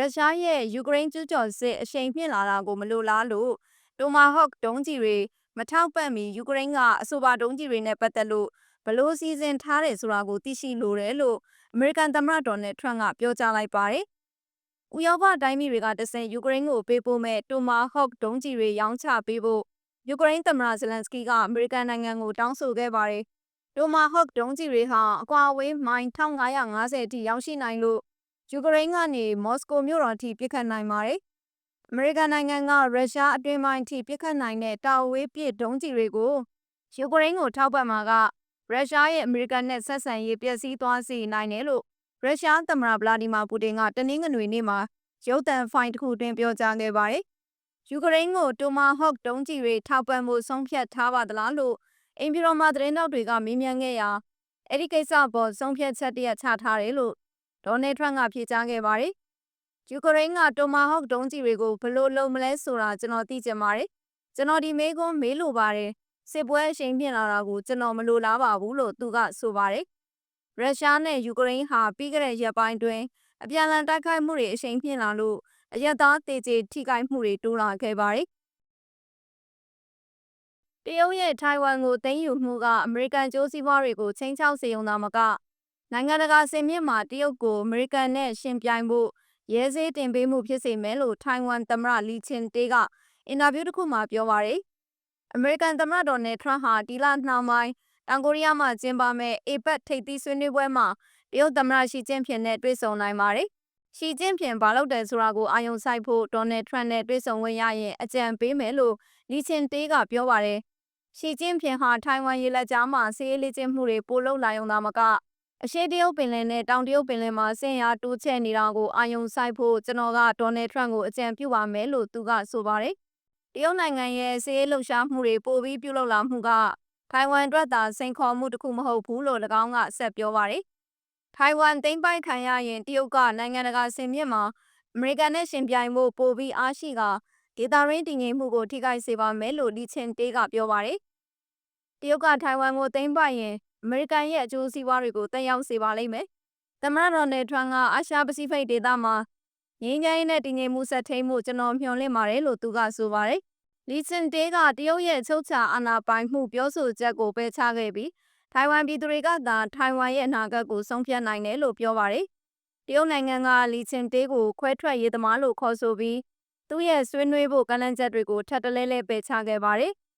ရုရှားရဲ့ယူကရိန်းကျူးကျော်စစ်အရှိန်မြင့်လာတာကိုမလိုလားလို့တိုမာဟော့ဒုံးကျည်တွေမထောက်ပံ့မီယူကရိန်းကအဆိုပါဒုံးကျည်တွေနဲ့ပတ်သက်လို့ဘလို့စီစဉ်ထားတယ်ဆိုတာကိုသိရှိလိုတယ်လို့အမေရိကန်သမ္မတဒေါ်နယ်ထရန့်ကပြောကြားလိုက်ပါတယ်။ဥရောပတိုင်းပြည်တွေကတဆင့်ယူကရိန်းကိုပေးပို့မဲ့တိုမာဟော့ဒုံးကျည်တွေရောင်းချပေးဖို့ယူကရိန်းသမ္မတဇလန်စကီကအမေရိကန်နိုင်ငံကိုတောင်းဆိုခဲ့ပါတယ်။တိုမာဟော့ဒုံးကျည်တွေဟာအကွာအဝေးမိုင်1550အထိရောက်ရှိနိုင်လို့ ယူကရိန်းကနေမော်စကိုမြို့တော်ထိပစ်ခတ်နိုင်ပါတယ်။အမေရိကန်နိုင်ငံကရုရှားအတွင်းပိုင်းထိပစ်ခတ်နိုင်တဲ့တာဝေးပစ်ဒုံးကျည်တွေကိုယူကရိန်းကိုထောက်ပံ့မှာကရုရှားရဲ့အမေရိကန်နဲ့ဆက်ဆံရေးပျက်စီးသွားစေနိုင်တယ်လို့ရုရှားသမ္မတဗလာဒီမာပူတင်ကတနင်္ဂနွေနေ့မှာရုပ်သံဖိုင်တစ်ခုတွင်ပြောကြားခဲ့ပါတယ်။ယူကရိန်းကိုတိုမာဟော့ဒုံးကျည်တွေထောက်ပံ့ဖို့ဆုံးဖြတ်ထားပါသလားလို့အင်ဖြူတော်မှာသတင်းတောက်တွေကမေးမြန်းခဲ့ရာအဲ့ဒီကိစ္စပေါ်ဆုံးဖြတ်ချက်တရချထားတယ်လို့ ဒေါ်နယ်ထရန့်ကဖြေကြားခဲ့ပါတယ်။ယူကရိန်းကတိုမာဟော့ဒုံးကျည်တွေကိုဘယ်လိုလုပ်မလဲဆိုတာကျွန်တော်သိချင်ပါတယ်။ကျွန်တော်ဒီမေးခွန်းမေးလိုပါတယ်။စစ်ပွဲအရှိန်ပြင်းလာတာကိုကျွန်တော်မလိုလားပါဘူးလို့သူကဆိုပါတယ်။ရုရှားနဲ့ယူကရိန်းဟာပြီးခဲ့တဲ့ရက်ပိုင်းတွင်အပြန်အလှန်တိုက်ခိုက်မှုတွေအရှိန်ပြင်းလာလို့အရက်သားတေကျေထိခိုက်မှုတွေတိုးလာခဲ့ပါတယ်။တရုတ်ရဲ့ထိုင်ဝမ်ကိုသိမ်းယူမှုကအမေရိကန်ကျိုးစီးပွားတွေကိုချိန်ချောက်စေုံသာမက နိုင်ငံတကာစင်မြင့်မှာတရုတ်ကိုအမေရိကန်နဲ့ရှင်ပြိုင်ဖို့ရဲစေးတင်ပေးမှုဖြစ်စေမယ်လို့ထိုင်ဝမ်သမ္မတလီချင်တေးကအင်တာဗျူးတစ်ခုမှာပြောပါရယ်အမေရိကန်သမ္မတဒေါ်နယ်ထရန့်ဟာဒီလနှောင်းပိုင်းတောင်ကိုရီးယားမှာကျင်းပမဲ့အေပက်ထိပ်သီးဆွေးနွေးပွဲမှာတရုတ်သမ္မတရှီကျင်းဖျင်နဲ့တွေ့ဆုံနိုင်ပါတယ်ရှီကျင်းဖျင်ဘာလုပ်တယ်ဆိုတာကိုအာရုံစိုက်ဖို့ဒေါ်နယ်ထရန့်နဲ့တွေ့ဆုံဝင်ရရင်အကြံပေးမယ်လို့လီချင်တေးကပြောပါတယ်ရှီကျင်းဖျင်ဟာထိုင်ဝမ်ရေလက်ကြားမှာစီးရေးလေ့ကျင့်မှုတွေပိုလုပ်လာရုံသာမက အရှေ့တရုတ်ပင်လယ်နဲ့တောင်တရုတ်ပင်လယ်မှာဆင်ရာတိုးချဲ့နေတာကိုအာယုံဆိုင်ဖို့ကျွန်တော်ကဒေါ်နယ်ထရန့်ကိုအကြံပြုပါမယ်လို့သူကဆိုပါတယ်။တရုတ်နိုင်ငံရဲ့စီးရေးလှုပ်ရှားမှုတွေပိုပြီးပြုလုပ်လာမှုကထိုင်ဝမ်အတွက်သာစိန်ခေါ်မှုတစ်ခုမဟုတ်ဘူးလို့၎င်းကဆက်ပြောပါတယ်။ထိုင်ဝမ်သိမ်းပိုက်ခံရရင်တရုတ်ကနိုင်ငံတကာစင်မြင့်မှာအမေရိကန်နဲ့ရှင်ပြိုင်ဖို့ပိုပြီးအားရှိကဒေတာရင်းတည်ငြိမ်မှုကိုထိခိုက်စေပါမယ်လို့လီချင်တေးကပြောပါတယ်။တရုတ်ကထိုင်ဝမ်ကိုသိမ်းပိုက်ရင် အမေရိကန်ရဲ့အကျိုးစီးပွားတွေကိုတက်ရောက်စေပါလိမ့်မယ်။သမ္မတဒေါ်နယ်ထရန့်ကအာရှပစိဖိတ်ဒေသမှာငြိမ်းချမ်းရေးနဲ့တည်ငြိမ်မှုဆက်ထိန်မှုကျွန်တော်မျှော်လင့်ပါတယ်လို့သူကဆိုပါတယ်။လီစင်တေးကတရုတ်ရဲ့ချုပ်ချာအာဏာပိုင်မှုပြောဆိုချက်ကိုပယ်ချခဲ့ပြီးထိုင်ဝမ်ပြည်သူတွေကသာထိုင်ဝမ်ရဲ့အနာဂတ်ကိုဆုံးဖြတ်နိုင်တယ်လို့ပြောပါတယ်။တရုတ်နိုင်ငံကလီချင်တေးကိုခွဲထွက်ရေးသမားလို့ခေါ်ဆိုပြီးသူ့ရဲ့ဆွေးနွေးဖို့ကန့်လန့်ချက်တွေကိုထပ်တလဲလဲပယ်ချခဲ့ပါတယ်။